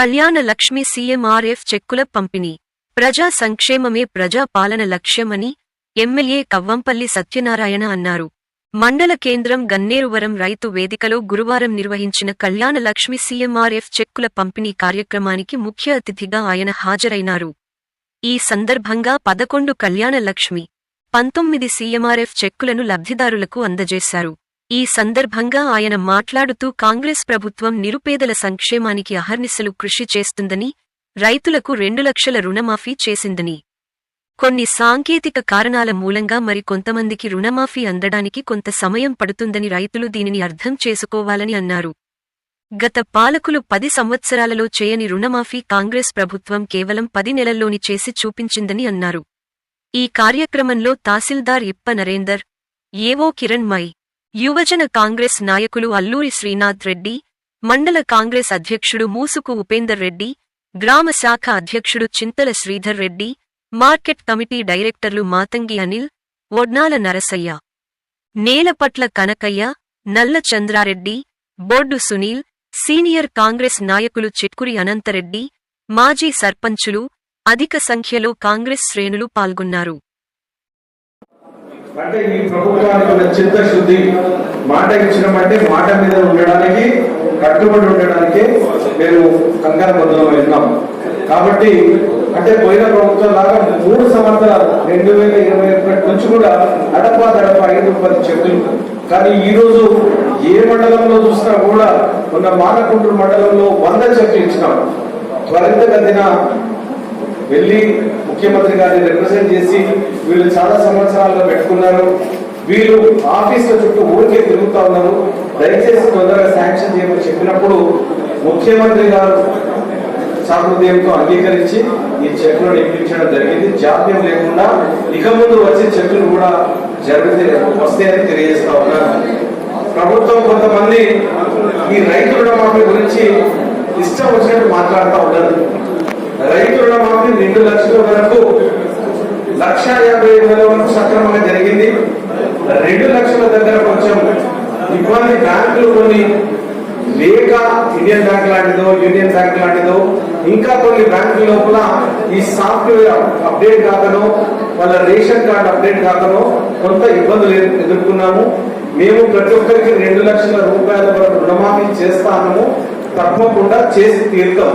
Kalyana Lakshmi CMRF చెక్కుల పంపిణీ. ప్రజా సంక్షేమమే ప్రజా పాలన లక్ష్యమని ఎమ్మెల్యే కవ్వంపల్లి సత్యనారాయణ అన్నారు. మండల కేంద్రం గన్నేరువరం రైతు వేదికలో గురువారం నిర్వహించిన కళ్యాణ లక్ష్మి సీఎంఆర్ఎఫ్ చెక్కుల పంపిణీ కార్యక్రమానికి ముఖ్య అతిథిగా ఆయన హాజరైనారు. ఈ సందర్భంగా పదకొండు కళ్యాణ లక్ష్మి పంతొమ్మిది సీఎంఆర్ఎఫ్ చెక్కులను లబ్ధిదారులకు అందజేశారు. ఈ సందర్భంగా ఆయన మాట్లాడుతూ కాంగ్రెస్ ప్రభుత్వం నిరుపేదల సంక్షేమానికి అహర్నిశలు కృషి చేస్తుందని రైతులకు రెండు లక్షల రుణమాఫీ చేసిందని. కొన్ని సాంకేతిక కారణాల మూలంగా మరి కొంతమందికి రుణమాఫీ అందడానికి కొంత సమయం పడుతుందని రైతులు దీనిని అర్థం చేసుకోవాలని అన్నారు. గత పాలకులు పది సంవత్సరాలలో చేయని రుణమాఫీ కాంగ్రెస్ ప్రభుత్వం కేవలం పది నెలల్లోని చేసి చూపించిందని అన్నారు. ఈ కార్యక్రమంలో తహసీల్దార్ ఇప్ప నరేందర్ ఏవో కిరణ్ మై యువజన కాంగ్రెస్ నాయకులు అల్లూరి శ్రీనాథ్ రెడ్డి మండల కాంగ్రెస్ అధ్యక్షుడు మూసుకు ఉపేందర్ రెడ్డి గ్రామ శాఖ అధ్యక్షుడు చింతల శ్రీధర్ రెడ్డి మార్కెట్ కమిటీ డైరెక్టర్లు మాతంగి అనిల్ ఒడ్నాల నరసయ్య నేలపట్ల కనకయ్య నల్ల చంద్రారెడ్డి బొడ్డు సునీల్ సీనియర్ కాంగ్రెస్ నాయకులు చిట్కురి అనంతరెడ్డి మాజీ సర్పంచులు అధిక సంఖ్యలో కాంగ్రెస్ శ్రేణులు పాల్గొన్నారు. అంటే ఈ ప్రభుత్వానికి ఉన్న చిత్తశుద్ధి మాట ఇచ్చినామంటే మాట మీద ఉండడానికి కట్టుబడి ఉండడానికి మేము కంగారు బద్దులం ఉన్నాం కాబట్టి అంటే పోయిన ప్రభుత్వం లాగా మూడు సంవత్సరాలు రెండు వేల ఇరవై ఒకటి నుంచి కూడా అడపా దడప ఐదు పది చెట్లు. కానీ ఈ రోజు ఏ మండలంలో చూసినా కూడా ఉన్న మానకుంటూరు మండలంలో వంద చెట్లు ఇచ్చినాం. త్వరితగతిన వెళ్ళి ముఖ్యమంత్రి గారిని రిప్రజెంట్ చేసి వీళ్ళు చాలా సంవత్సరాలుగా పెట్టుకున్నారు. వీళ్ళు ఆఫీసుల చుట్టూ ఊరికే తిరుగుతా ఉన్నారు. దయచేసి తొందరగా శాంక్షన్ చేయమని చెప్పినప్పుడు ముఖ్యమంత్రి గారు సామృద్యంతో అంగీకరించి ఈ చెక్కులను ఇప్పించడం జరిగింది. జాప్యం లేకుండా ఇక ముందు వచ్చే చెక్కులు కూడా జరిగితే వస్తాయని తెలియజేస్తా ఉన్నారు ప్రభుత్వం కొంతమంది ఈ రైతు రుణమాఫీ గురించి ఇష్టం వచ్చినట్టు మాట్లాడుతూ ఉన్నారు. రైతు రుణమాఫీ రెండు లక్షల వరకు లక్ష యాభై వేల వరకు సక్రమంగా జరిగింది. రెండు లక్షల దగ్గర కొంచెం ఇబ్బంది బ్యాంకులు కొన్ని లేక ఇండియన్ బ్యాంక్ లాంటిదో యూనియన్ బ్యాంక్ లాంటిదో ఇంకా కొన్ని బ్యాంకుల లోపల ఈ సాఫ్ట్వేర్ అప్డేట్ కాకనో వాళ్ళ రేషన్ కార్డ్ అప్డేట్ కాకనో కొంత ఇబ్బందులు ఎదుర్కొన్నాము. మేము ప్రతి ఒక్కరికి రెండు లక్షల రూపాయల వరకు రుణమాఫీ చేస్తాము. తప్పకుండా చేసి తీరుతాం.